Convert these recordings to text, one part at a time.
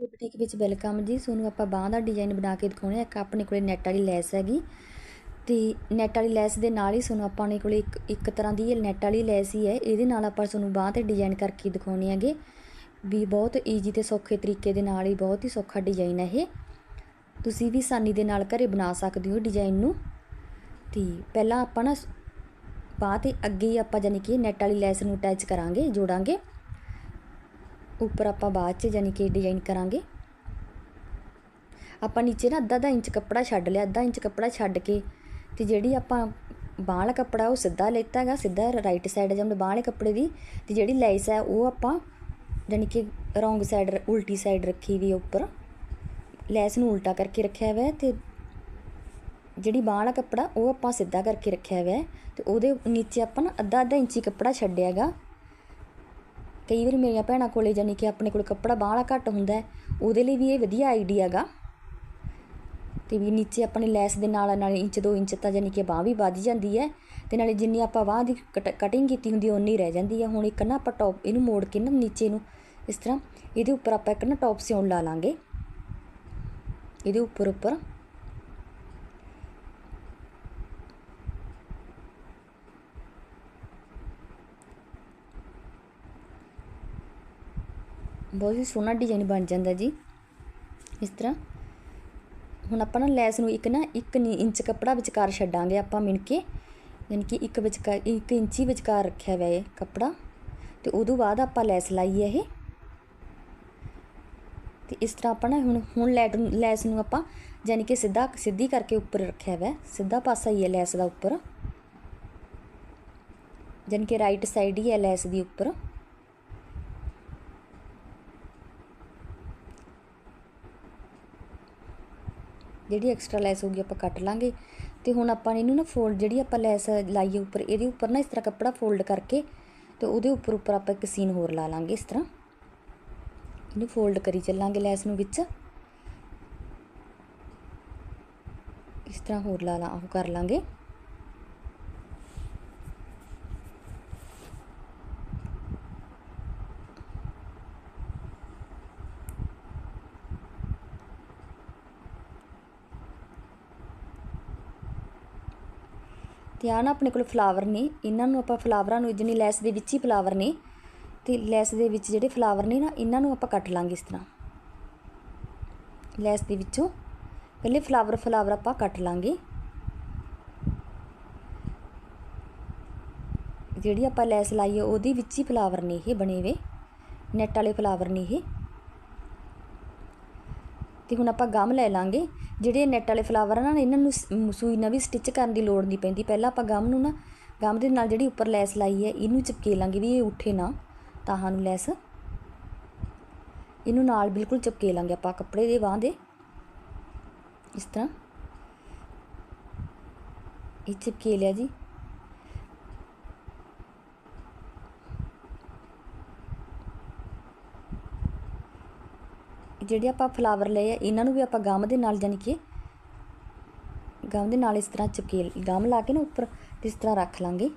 Boutique ਵਿੱਚ welcome ਜੀ। ਤੁਹਾਨੂੰ ਆਪਾਂ ਬਾਹ ਦਾ ਡਿਜ਼ਾਈਨ ਬਣਾ ਕੇ ਦਿਖਾਉਣੇ ਇੱਕ ਆਪਣੇ ਕੋਲੇ ਨੈਟ ਵਾਲੀ ਲੈਸ ਹੈਗੀ। ਤੇ ਨੈਟ ਵਾਲੀ ਲੈਸ ਦੇ ਨਾਲ ਹੀ ਤੁਹਾਨੂੰ ਆਪਾਂ ਨੇ ਕੋਲੇ ਇੱਕ ਇੱਕ ਤਰ੍ਹਾਂ ਦੀ ਇਹ ਨੈਟ ਵਾਲੀ ਲੈਸ ਹੀ ਹੈ। ਇਹਦੇ ਨਾਲ ਆਪਾਂ ਤੁਹਾਨੂੰ ਬਾਹ ਤੇ ਡਿਜ਼ਾਈਨ ਕਰਕੇ ਦਿਖਾਉਣੇ ਹੈਗੇ। ਵੀ ਬਹੁਤ ਈਜ਼ੀ ਤੇ ਸੌਖੇ ਤਰੀਕੇ ਦੇ ਨਾਲ ਹੀ ਬਹੁਤ ਹੀ ਸੌਖਾ ਡਿਜ਼ਾਈਨ ਹੈ ਇਹ। ਤੁਸੀਂ ਵੀ ਆਸਾਨੀ ਦੇ ਨਾਲ ਘਰੇ ਬਣਾ ਸਕਦੇ ਹੋ ਡਿਜ਼ਾਈਨ ਨੂੰ। ਤੇ ਪਹਿਲਾਂ ਆਪਾਂ ਨਾ ਬਾਹ ਤੇ ਅੱਗੇ ਹੀ ਆਪਾਂ ਜਾਨੀ ਕਿ ਨੈਟ ਵਾਲੀ ਲੈਸ ਨੂੰ ਅਟੈਚ ਕਰਾਂਗੇ, ਜੋੜਾਂਗੇ। ਉੱਪਰ ਆਪਾਂ ਬਾਅਦ ਚ ਜਾਨੀ ਕਿ ਡਿਜ਼ਾਈਨ ਕਰਾਂਗੇ। ਆਪਾਂ ਨੀਚੇ ਨਾ ਅੱਧਾ ਅੱਧਾ ਇੰਚ ਕੱਪੜਾ ਛੱਡ ਲਿਆ, ਅੱਧਾ ਇੰਚ ਕੱਪੜਾ ਛੱਡ ਕੇ ਤੇ ਜਿਹੜੀ ਆਪਾਂ ਬਾਂਹ ਵਾਲਾ ਕੱਪੜਾ ਉਹ ਸਿੱਧਾ ਲੈਤਾ ਹੈਗਾ, ਸਿੱਧਾ ਰਾਈਟ ਸਾਈਡ ਜਾਂ ਬਾਂਹ ਵਾਲੇ ਕੱਪੜੇ ਦੀ ਤੇ ਜਿਹੜੀ ਲੈਸ ਹੈ ਉਹ ਆਪਾਂ ਜਾਨੀ ਕਿ ਰੋਂਗ ਸਾਈਡ ਉਲਟੀ ਸਾਈਡ ਰੱਖੀ ਵੀ ਉੱਪਰ। ਲੈਸ ਨੂੰ ਉਲਟਾ ਕਰਕੇ ਰੱਖਿਆ ਹੋਇਆ ਹੈ ਤੇ ਜਿਹੜੀ ਬਾਂਹ ਵਾਲਾ ਕੱਪੜਾ ਉਹ ਆਪਾਂ ਸਿੱਧਾ ਕਰਕੇ ਰੱਖਿਆ ਹੋਇਆ ਹੈ ਤੇ ਉਹਦੇ ਨੀਚੇ ਆਪਾਂ ਨਾ ਅੱਧਾ ਅੱਧਾ ਇੰਚੀ ਕੱਪੜਾ ਛੱਡਿਆ ਹੈਗਾ। ਕਈ ਵਾਰੀ ਮੇਰੀਆਂ ਭੈਣਾਂ ਕੋਲੇ ਜਾਨੀ ਕਿ ਆਪਣੇ ਕੋਲ ਕੱਪੜਾ ਬਾਂਹ ਘੱਟ ਹੁੰਦਾ ਉਹਦੇ ਲਈ ਵੀ ਇਹ ਵਧੀਆ ਆਈਡੀਆ ਹੈਗਾ। ਤੇ ਵੀ ਨੀਚੇ ਆਪਣੀ ਲੈਸ ਦੇ ਨਾਲ ਨਾਲ ਇੰਚ 2 ਇੰਚ ਤਾਂ ਜਾਨੀ ਕਿ ਬਾਂਹ ਵੀ ਵੱਧ ਜਾਂਦੀ ਹੈ ਤੇ ਨਾਲੇ ਜਿੰਨੀ ਆਪਾਂ ਬਾਂਹ ਦੀ ਕਟਿੰਗ ਕੀਤੀ ਹੁੰਦੀ ਓਨੀ ਰਹਿ ਜਾਂਦੀ ਹੈ। ਹੁਣ ਇੱਕ ਨਾ ਆਪਾਂ ਟੌਪ ਇਹਨੂੰ ਮੋੜ ਕੇ ਨਾ ਨੀਚੇ ਨੂੰ, ਇਸ ਤਰ੍ਹਾਂ ਇਹਦੇ ਉੱਪਰ ਆਪਾਂ ਇੱਕ ਨਾ ਟੌਪ ਸਿਉਣ ਲਾ ਲਾਂਗੇ। ਇਹਦੇ ਉੱਪਰ ਉੱਪਰ ਬਹੁਤ ਹੀ ਸੋਹਣਾ ਡਿਜ਼ਾਈਨ ਬਣ ਜਾਂਦਾ ਜੀ। ਇਸ ਤਰ੍ਹਾਂ। ਹੁਣ ਆਪਾਂ ਨਾ ਲੈਸ ਨੂੰ ਇੱਕ ਨਾ 1 ਇੰਚ ਕੱਪੜਾ ਵਿਚਕਾਰ ਛੱਡਾਂਗੇ ਆਪਾਂ ਮਿਣ ਕੇ। ਯਾਨੀ ਕਿ ਇੱਕ ਵਿਚਕਾਰ 1 ਇੰਚੀ ਵਿਚਕਾਰ ਰੱਖਿਆ ਹੋਇਆ ਹੈ ਕੱਪੜਾ। ਤੇ ਉਦੋਂ ਬਾਅਦ ਆਪਾਂ ਲੈਸ ਲਾਈ ਹੈ ਇਹ। ਤੇ ਇਸ ਤਰ੍ਹਾਂ ਆਪਾਂ ਨਾ ਹੁਣ ਹੁਣ ਲੈਟ ਲੈਸ ਨੂੰ ਆਪਾਂ ਯਾਨੀ ਕਿ ਸਿੱਧਾ, ਸਿੱਧੀ ਕਰਕੇ ਉੱਪਰ ਰੱਖਿਆ ਹੋਇਆ। ਸਿੱਧਾ ਪਾਸਾ ਹੀ ਹੈ ਲੈਸ ਦਾ ਉੱਪਰ। ਯਾਨੀ ਕਿ ਰਾਈਟ ਸਾਈਡ ਹੀ ਹੈ ਲੈਸ ਦੀ ਉੱਪਰ। ਜਿਹੜੀ ਐਕਸਟਰਾ ਲੈਸ ਹੋਊਗੀ ਆਪਾਂ ਕੱਟ ਲਾਂਗੇ। ਤੇ ਹੁਣ ਆਪਾਂ ਇਹਨੂੰ ਨਾ ਫੋਲਡ ਜਿਹੜੀ ਆਪਾਂ ਲੈਸ ਲਾਈਏ ਉੱਪਰ, ਇਹਦੇ ਉੱਪਰ ਨਾ ਇਸ ਤਰ੍ਹਾਂ ਕੱਪੜਾ ਫੋਲਡ ਕਰਕੇ ਤੇ ਉਹਦੇ ਉੱਪਰ ਉੱਪਰ ਆਪਾਂ ਇੱਕ ਸੀਨ ਹੋਰ ਲਾ ਲਾਂਗੇ ਇਸ ਤਰ੍ਹਾਂ। ਇਹਨੂੰ ਫੋਲਡ ਕਰੀ ਚੱਲਾਂਗੇ ਲੈਸ ਨੂੰ ਵਿੱਚ। ਇਸ ਤਰ੍ਹਾਂ ਹੋਰ ਲਾ ਲਾ, ਉਹ ਕਰ ਲਾਂਗੇ। ਤੇ ਆ ਨਾ ਆਪਣੇ ਕੋਲ ਫਲਾਵਰ ਨੇ, ਇਹਨਾਂ ਨੂੰ ਆਪਾਂ ਫਲਾਵਰਾਂ ਨੂੰ ਜਿੰਨੀ ਲੈਸ ਦੇ ਵਿੱਚ ਹੀ ਫਲਾਵਰ ਨੇ, ਤੇ ਲੈਸ ਦੇ ਵਿੱਚ ਜਿਹੜੇ ਫਲਾਵਰ ਨੇ ਨਾ, ਇਹਨਾਂ ਨੂੰ ਆਪਾਂ ਕੱਟ ਲਾਂਗੇ ਇਸ ਤਰ੍ਹਾਂ। ਲੈਸ ਦੇ ਵਿੱਚੋਂ ਪਹਿਲੇ ਫਲਾਵਰ ਫਲਾਵਰ ਆਪਾਂ ਕੱਟ ਲਾਂਗੇ। ਜਿਹੜੀ ਆਪਾਂ ਲੈਸ ਲਾਈ ਹੈ ਉਹਦੇ ਵਿੱਚ ਹੀ ਫਲਾਵਰ ਨੇ ਇਹ ਬਣੇ ਵੇ ਨੈਟ ਵਾਲੇ ਫਲਾਵਰ ਨੇ ਇਹ। ਤੇ ਹੁਣ ਆਪਾਂ ਗਮ ਲੈ ਲਾਂਗੇ। ਜਿਹੜੇ ਨੈਟ ਵਾਲੇ ਫਲਾਵਰ ਆ ਨਾ, ਇਹਨਾਂ ਨੂੰ ਸੂਈ ਨਾਲ ਵੀ ਸਟਿਚ ਕਰਨ ਦੀ ਲੋੜ ਨਹੀਂ ਪੈਂਦੀ। ਪਹਿਲਾਂ ਆਪਾਂ ਗਮ ਨੂੰ ਨਾ, ਗਮ ਦੇ ਨਾਲ ਜਿਹੜੀ ਉੱਪਰ ਲੈਸ ਲਾਈ ਹੈ, ਇਹਨੂੰ ਚਿਪਕੇ ਲਾਂਗੇ ਵੀ ਇਹ ਉੱਠੇ ਨਾ, ਤਾਹਾਂ ਨੂੰ ਲੈਸ। ਇਹਨੂੰ ਨਾਲ ਬਿਲਕੁਲ ਚਿਪਕੇ ਲਾਂਗੇ ਆਪਾਂ ਕੱਪੜੇ ਦੇ ਬਾਹ ਦੇ। ਇਸ ਤਰ੍ਹਾਂ। ਇਹ ਚਿਪਕੇ ਲਿਆ ਜੀ। ਜਿਹੜੇ ਆਪਾਂ ਫਲਾਵਰ ਲਏ ਆ, ਇਹਨਾਂ ਨੂੰ ਵੀ ਆਪਾਂ ਗਮ ਦੇ ਨਾਲ ਜਾਨੀ ਕਿ ਗਮ ਦੇ ਨਾਲ ਇਸ ਤਰ੍ਹਾਂ ਚਿਪਕੇ ਗਮ ਲਾ ਕੇ ਨਾ ਉੱਪਰ ਇਸ ਤਰ੍ਹਾਂ ਰੱਖ ਲਾਂਗੇ।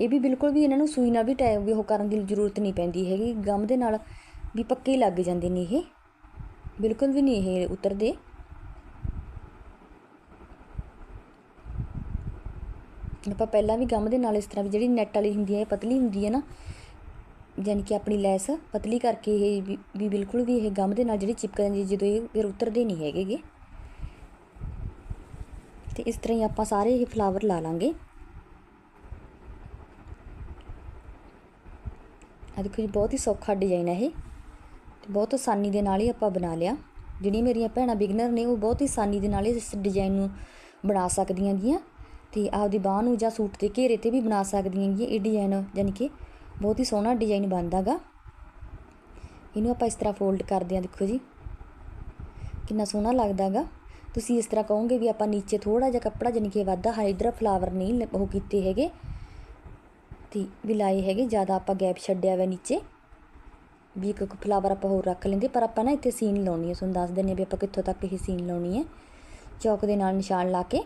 ਇਹ ਵੀ ਬਿਲਕੁਲ ਵੀ ਇਹਨਾਂ ਨੂੰ ਸੂਈ ਨਾਲ ਵੀ ਟਾਈਮ ਵੀ ਉਹ ਕਰਨ ਦੀ ਜ਼ਰੂਰਤ ਨਹੀਂ ਪੈਂਦੀ ਹੈਗੀ। ਗਮ ਦੇ ਨਾਲ ਵੀ ਪੱਕੇ ਲੱਗ ਜਾਂਦੇ ਨੇ ਇਹ। ਬਿਲਕੁਲ ਵੀ ਨਹੀਂ ਇਹ ਉਤਰਦੇ। ਆਪਾਂ ਪਹਿਲਾਂ ਵੀ ਗਮ ਦੇ ਨਾਲ ਇਸ ਤਰ੍ਹਾਂ ਵੀ ਜਿਹੜੀ ਨੈਟ ਵਾਲੀ ਹੁੰਦੀ ਹੈ, ਇਹ ਪਤਲੀ ਹੁੰਦੀ ਹੈ ਨਾ ਯਾਨੀ ਕਿ ਆਪਣੀ ਲੈਸ ਪਤਲੀ ਕਰਕੇ ਇਹ ਵੀ ਬਿਲਕੁਲ ਵੀ ਇਹ ਗਮ ਦੇ ਨਾਲ ਜਿਹੜੀ ਚਿਪਕ ਜਾਂਦੀ ਜਦੋਂ ਇਹ ਫਿਰ ਉਤਰਦੇ ਨਹੀਂ ਹੈਗੇਗੇ ਤੇ ਇਸ ਤਰ੍ਹਾਂ ਹੀ ਆਪਾਂ ਸਾਰੇ ਇਹ ਫਲਾਵਰ ਲਾ ਲਾਂਗੇ। ਆ ਦੇਖੋ ਜੀ, ਬਹੁਤ ਹੀ ਸੌਖਾ ਡਿਜ਼ਾਈਨ ਹੈ ਇਹ। ਤੇ ਬਹੁਤ ਆਸਾਨੀ ਦੇ ਨਾਲ ਹੀ ਆਪਾਂ ਬਣਾ ਲਿਆ। ਜਿਹੜੀਆਂ ਮੇਰੀਆਂ ਭੈਣਾਂ ਬਿਗਨਰ ਨੇ, ਉਹ ਬਹੁਤ ਹੀ ਆਸਾਨੀ ਦੇ ਨਾਲ ਇਸ ਡਿਜ਼ਾਈਨ ਨੂੰ ਬਣਾ ਸਕਦੀਆਂ ਗੀਆਂ। ਤੇ ਆਪਦੀ ਬਾਹ ਨੂੰ ਜਾਂ ਸੂਟ ਦੇ ਘੇਰੇ ਤੇ ਵੀ ਬਣਾ ਸਕਦੀਆਂ ਗੀਆਂ। ਇਹ ਡਿਜ਼ਾਈਨ ਯਾਨੀ ਕਿ ਬਹੁਤ ਹੀ ਸੋਹਣਾ ਡਿਜ਼ਾਈਨ ਬਣਦਾਗਾ ਇਹਨੂੰ ਆਪਾਂ ਇਸ ਤਰ੍ਹਾਂ ਫੋਲਡ ਕਰਦੇ ਆਂ ਦੇਖੋ ਜੀ। ਕਿੰਨਾ ਸੋਹਣਾ ਲੱਗਦਾਗਾ ਤੁਸੀਂ ਇਸ ਤਰ੍ਹਾਂ ਕਹੋਗੇ ਵੀ ਆਪਾਂ ਨੀਚੇ ਥੋੜਾ ਜਿਹਾ ਕੱਪੜਾ ਜਾਨੀ ਕਿ ਵਾਧਾ ਹਾਈਡਰਾ ਫਲਾਵਰ ਨਹੀਂ ਉਹ ਕੀਤੇ ਹੈਗੇ। ਤੇ ਵੀ ਲਾਏ ਹੈਗੇ, ਜ਼ਿਆਦਾ ਆਪਾਂ ਗੈਪ ਛੱਡਿਆ ਹੋਇਆ ਨੀਚੇ। ਵੀ ਇੱਕ ਫਲਾਵਰ ਆਪਾਂ ਹੋਰ ਰੱਖ ਲੈਂਦੇ, ਪਰ ਆਪਾਂ ਨਾ ਇੱਥੇ ਸੀਨ ਲਾਉਣੀ ਹੈ ਤੁਹਾਨੂੰ ਦੱਸ ਦਿੰਨੇ ਵੀ ਆਪਾਂ ਕਿੱਥੋਂ ਤੱਕ ਇਹ ਸੀਨ ਲਾਉਣੀ ਹੈ ਚੌਕ ਦੇ ਨਾਲ ਨਿਸ਼ਾਨ ਲਾ ਕੇ।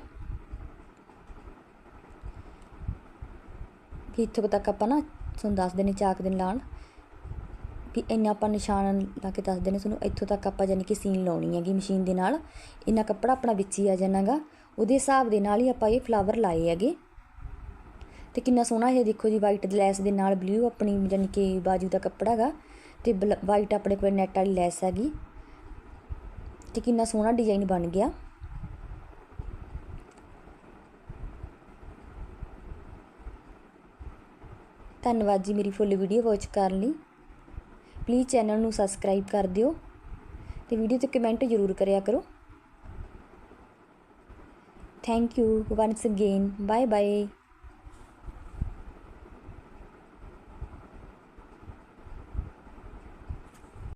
ਵੀ ਇੱਥੋਂ ਤੱਕ ਆਪਾਂ ਨਾ ਤੁਹਾਨੂੰ ਦੱਸ ਦਿੰਨੇ ਚਾਕ ਦੇ ਨਾਲ ਵੀ ਇੰਨਾ ਆਪਾਂ ਨਿਸ਼ਾਨ ਲਾ ਕੇ ਦੱਸ ਨੇ ਤੁਹਾਨੂੰ ਇੱਥੋਂ ਤੱਕ ਆਪਾਂ ਯਾਨੀ ਕਿ ਸੀਨ ਲਾਉਣੀ ਹੈਗੀ ਮਸ਼ੀਨ ਦੇ ਨਾਲ। ਇੰਨਾ ਕੱਪੜਾ ਆਪਣਾ ਵਿੱਚ ਹੀ ਆ ਜਾਣਾਗਾ। ਉਹਦੇ ਹਿਸਾਬ ਦੇ ਨਾਲ ਹੀ ਆਪਾਂ ਇਹ ਫਲਾਵਰ ਲਾਏ ਹੈਗੇ। ਤੇ ਕਿੰਨਾ ਸੋਹਣਾ ਇਹ ਦੇਖੋ ਜੀ ਵਾਈਟ ਲੈਸ ਦੇ ਨਾਲ ਬਲੂ ਆਪਣੀ ਯਾਨੀ ਕਿ ਬਾਜੂ ਦਾ ਕੱਪੜਾ ਹੈਗਾ ਤੇ ਵਾਈਟ ਆਪਣੇ ਕੋਲ ਨੈਟ ਵਾਲੀ ਲੈਸ ਹੈਗੀ। ਤੇ ਕਿੰਨਾ ਸੋਹਣਾ ਡਿਜ਼ਾਈਨ ਬਣ ਗਿਆ। ਧੰਨਵਾਦ ਜੀ ਮੇਰੀ ਫੁੱਲ ਵੀਡੀਓ ਵਾਚ ਕਰਨ ਲਈ। ਪਲੀਜ਼ ਚੈਨਲ ਨੂੰ ਸਬਸਕ੍ਰਾਈਬ ਕਰ ਦਿਓ ਤੇ ਵੀਡੀਓ ਤੇ ਕਮੈਂਟ ਜ਼ਰੂਰ ਕਰਿਆ ਕਰੋ। Thank you once again bye bye